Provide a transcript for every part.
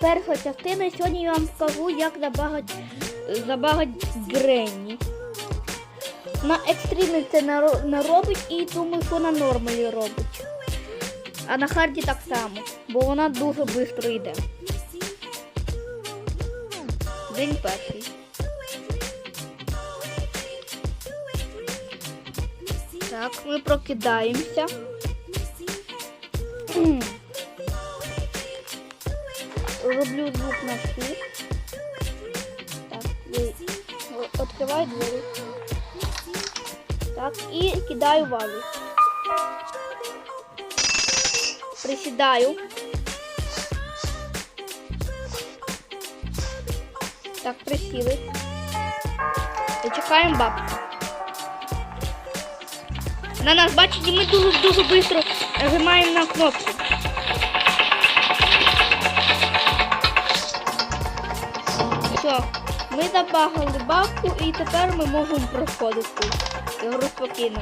перша частина. Сьогодні я вам скажу, як забагати, забагати Гренні. На екстрімі це не робить і думаю, що на нормалі робить. А на харді так само, бо вона дуже швидко йде. День перший. Так, ми прокидаємося. Роблю звук на всіх. Так, ви відкриваю двері. Так, і кидаю вазу. Присідаю. Так, присіли. І чекаємо бабку. На нас бачите, ми дуже дуже швидко нажимаємо на кнопку. Все, ми забагали бабку і тепер ми можемо проходити ігру спокійно.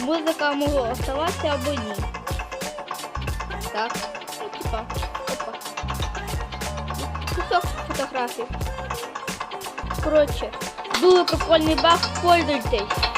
Музика може оставатися або ні. Так, ну опа. Кусок фотографій. Коротше, дуже прикольний баг, пользуйтесь.